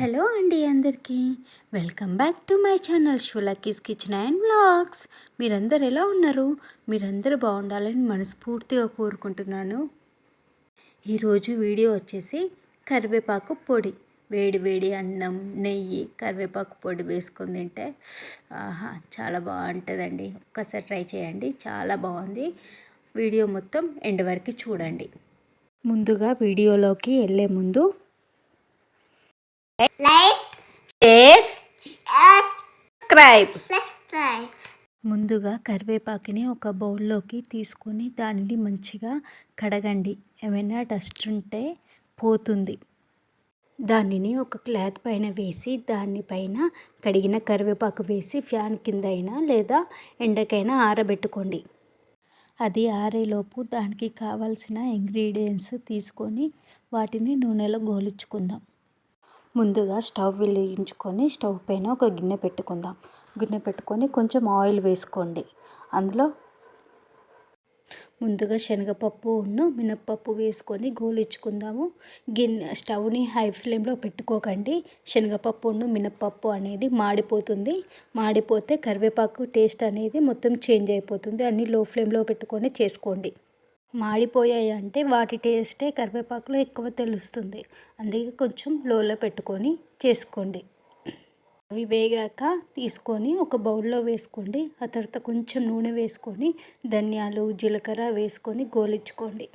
Hello అండి అందరికీ. Welcome back to my channel షులకీస్ kitchen and blogs మీరందరు ఎలా ఉన్నారు? మీరందరూ బాగుండాలని మనస్ఫూర్తిగా కోరుకుంటున్నాను. ఈరోజు వీడియో వచ్చేసి కరివేపాకు పొడి. వేడి వేడి అన్నం నెయ్యి కరివేపాకు పొడి వేసుకొని తింటే ఆహా చాలా బాగుంటుందండి. ఒక్కసారి ట్రై చేయండి. చాలా బాగుంది. వీడియో మొత్తం ఎండ్ వరకు చూడండి. ముందుగా వీడియోలోకి వెళ్ళే ముందు లైక్ షేర్ సబ్స్క్రైబ్. ముందుగా కరివేపాకుని ఒక బౌల్లోకి తీసుకొని దాన్ని మంచిగా కడగండి. ఏమైనా డస్ట్ ఉంటే పోతుంది. దానిని ఒక క్లాత్ పైన వేసి దానిపైన కడిగిన కరివేపాకు వేసి ఫ్యాన్ కింద అయినా లేదా ఎండకైనా ఆరబెట్టుకోండి. అది ఆరేలోపు దానికి కావాల్సిన ఇంగ్రీడియంట్స్ తీసుకొని వాటిని నూనెలో గోలించుకుందాం. ముందుగా స్టవ్ వెలిగించుకొని స్టవ్ పైన ఒక గిన్నె పెట్టుకుందాం. గిన్నె పెట్టుకొని కొంచెం ఆయిల్ వేసుకోండి. అందులో ముందుగా శనగపప్పు ఉన్ను మినప్పప్పు వేసుకొని గోలించుకుందాము గిన్నె స్టవ్ని హై ఫ్లేమ్లో పెట్టుకోకండి. శనగపప్పును మినప్పప్పు అనేది మాడిపోతుంది. మాడిపోతే కరివేపాకు టేస్ట్ అనేది మొత్తం చేంజ్ అయిపోతుంది. అన్నీ లో ఫ్లేమ్లో పెట్టుకొని చేసుకోండి. మాడిపోయాయి అంటే వాటి టేస్టే కరివేపాకులో ఎక్కువ తెలుస్తుంది. అందుకే కొంచెం లోలో పెట్టుకొని చేసుకోండి. అవి వేగాక తీసుకొని ఒక బౌల్లో వేసుకోండి. ఆ తర్వాత కొంచెం నూనె వేసుకొని ధనియాలు జీలకర్ర వేసుకొని గోలించుకోండి.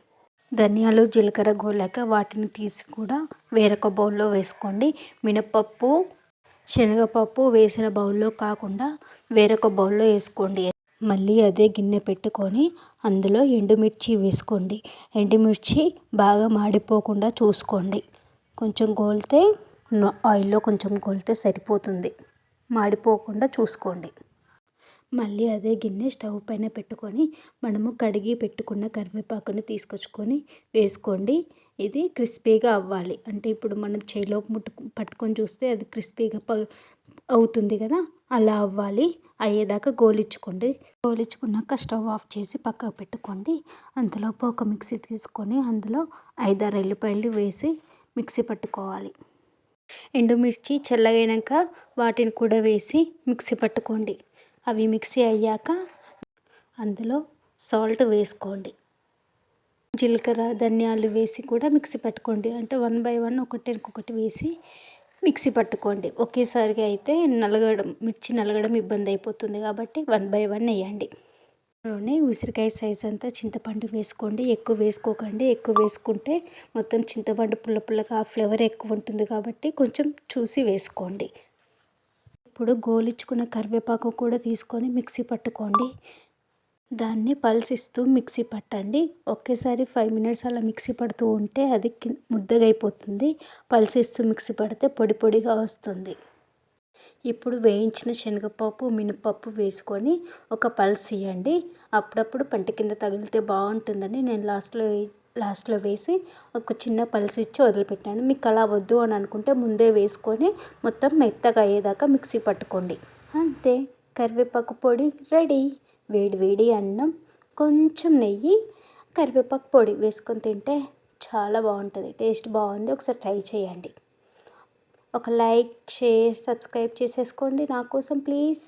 ధనియాలు జీలకర్ర గోలాక వాటిని తీసి కూడా వేరొక బౌల్లో వేసుకోండి. మినపప్పు శనగపప్పు వేసిన బౌల్లో కాకుండా వేరొక బౌల్లో వేసుకోండి. మళ్ళీ అదే గిన్నె పెట్టుకొని అందులో ఎండుమిర్చి వేసుకోండి. ఎండుమిర్చి బాగా మాడిపోకుండా చూసుకోండి. కొంచెం గోలితే ఆయిల్లో కొంచెం గోలితే సరిపోతుంది. మాడిపోకుండా చూసుకోండి. మళ్ళీ అదే గిన్నె స్టవ్ పైన పెట్టుకొని మనము కడిగి పెట్టుకున్న కరివేపాకుని తీసుకొచ్చుకొని వేసుకోండి. ఇది క్రిస్పీగా అవ్వాలి. అంటే ఇప్పుడు మనం చేయిలో ముట్టు పట్టుకొని చూస్తే అది క్రిస్పీగా ప అవుతుంది కదా? అలా అవ్వాలి. అయ్యేదాకా గోలించుకోండి గోలించుకున్నాక స్టవ్ ఆఫ్ చేసి పక్కకు పెట్టుకోండి. అంతలోపు ఒక మిక్సీ తీసుకొని అందులో ఐదారు ఎల్లిపాయలు వేసి మిక్సీ పట్టుకోవాలి. ఎండుమిర్చి చల్లగైనాక వాటిని కూడా వేసి మిక్సీ పట్టుకోండి. అవి మిక్సీ అయ్యాక అందులో సాల్ట్ వేసుకోండి. జీలకర్ర ధనియాలు వేసి కూడా మిక్సీ పట్టుకోండి. అంటే వన్ బై వన్ ఒకటి ఇంకొకటి వేసి మిక్సీ పట్టుకోండి. ఒకేసారిగా అయితే నలగడం మిర్చి నలగడం ఇబ్బంది అయిపోతుంది కాబట్టి వన్ బై వన్ వేయండి. లోనే ఉసిరికాయ సైజ్ అంతా చింతపండు వేసుకోండి. ఎక్కువ వేసుకోకండి. ఎక్కువ వేసుకుంటే మొత్తం చింతపండు పుల్ల పుల్లగా ఆ ఫ్లేవర్ ఎక్కువ ఉంటుంది కాబట్టి కొంచెం చూసి వేసుకోండి. ఇప్పుడు గోలించుకున్న కరివేపాకు కూడా తీసుకొని మిక్సీ పట్టుకోండి. దాన్ని పల్సిస్తూ మిక్సీ పట్టండి. ఒకేసారి ఫైవ్ మినిట్స్ అలా మిక్సీ పడుతూ ఉంటే అది ముద్దగా అయిపోతుంది పల్సిస్తూ మిక్సీ పడితే పొడి పొడిగా వస్తుంది. ఇప్పుడు వేయించిన శనగపప్పు మినపప్పు వేసుకొని ఒక పల్స్ ఇవ్వండి అప్పుడప్పుడు పంట కింద తగిలితే బాగుంటుందని నేను లాస్ట్లో లాస్ట్లో వేసి ఒక చిన్న పల్స్ ఇచ్చి వదిలిపెట్టాను. మీకు అలా వద్దు అని అనుకుంటే ముందే వేసుకొని మొత్తం మెత్తగా అయ్యేదాకా మిక్సీ పట్టుకోండి. అంతే. కరివేపాకు పొడి రెడీ. వేడి వేడి అన్నం కొంచెం నెయ్యి కరివేపాకు పొడి వేసుకొని తింటే చాలా బాగుంటుంది. టేస్ట్ బాగుంది. ఒకసారి ట్రై చేయండి. ఒక లైక్ షేర్ సబ్స్క్రైబ్ చేసేసుకోండి నా కోసం ప్లీజ్.